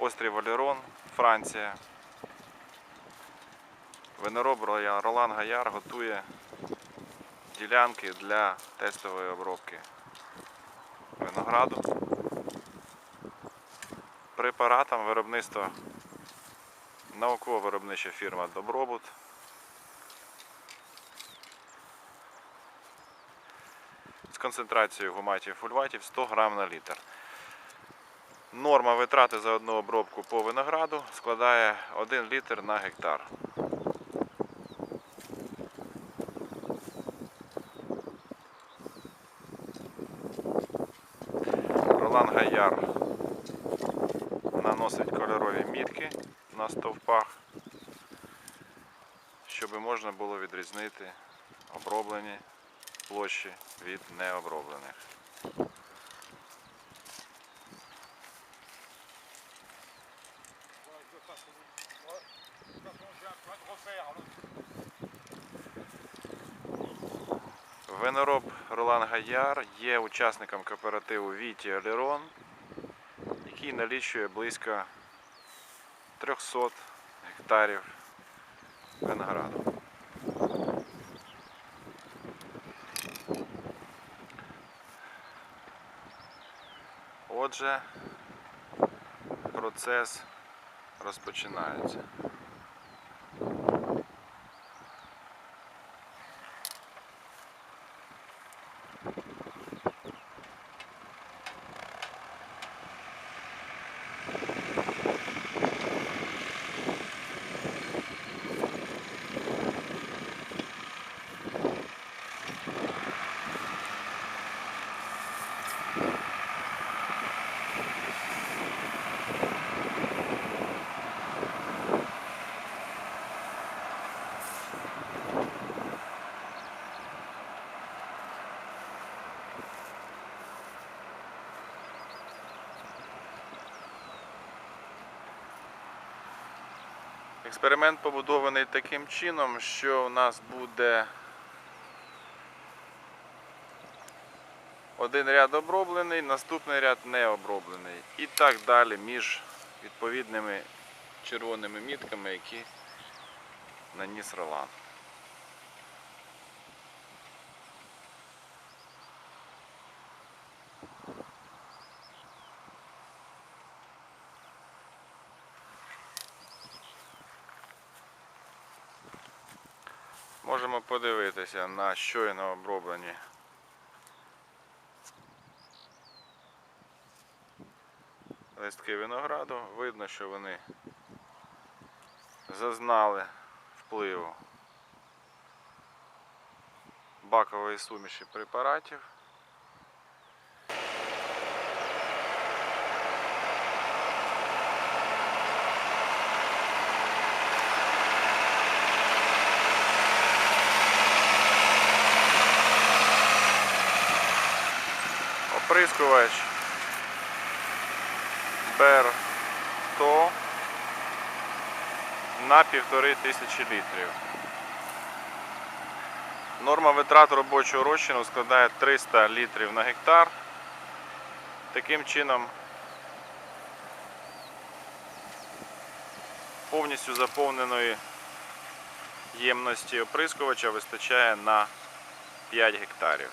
Острів Валерон, Франція. Винороб Ролан Гаяр готує ділянки для тестової обробки винограду. Препаратом виробництва науково-виробнича фірма Добробут. З концентрацією гуматів фульватів 100 грам на літр. Норма витрати за одну обробку по винограду складає 1 літр на гектар. Ролан Гаяр наносить кольорові мітки на стовпах, щоб можна було відрізнити оброблені площі від необроблених. Винороб Ролан Гаяр є учасником кооперативу Віті Олерон, який налічує близько 300 гектарів винограду. Отже, процес розпочинається. Експеримент побудований таким чином, що у нас буде один ряд оброблений, наступний ряд не оброблений. І так далі між відповідними червоними мітками, які наніс Ролан. Можемо подивитися на щойно оброблені листки винограду. Видно, що вони зазнали впливу бакової суміші препаратів. Оприскувач Бер-100 на півтори тисячі літрів. Норма витрат робочого розчину складає 300 літрів на гектар. Таким чином повністю заповненої ємності оприскувача вистачає на 5 гектарів.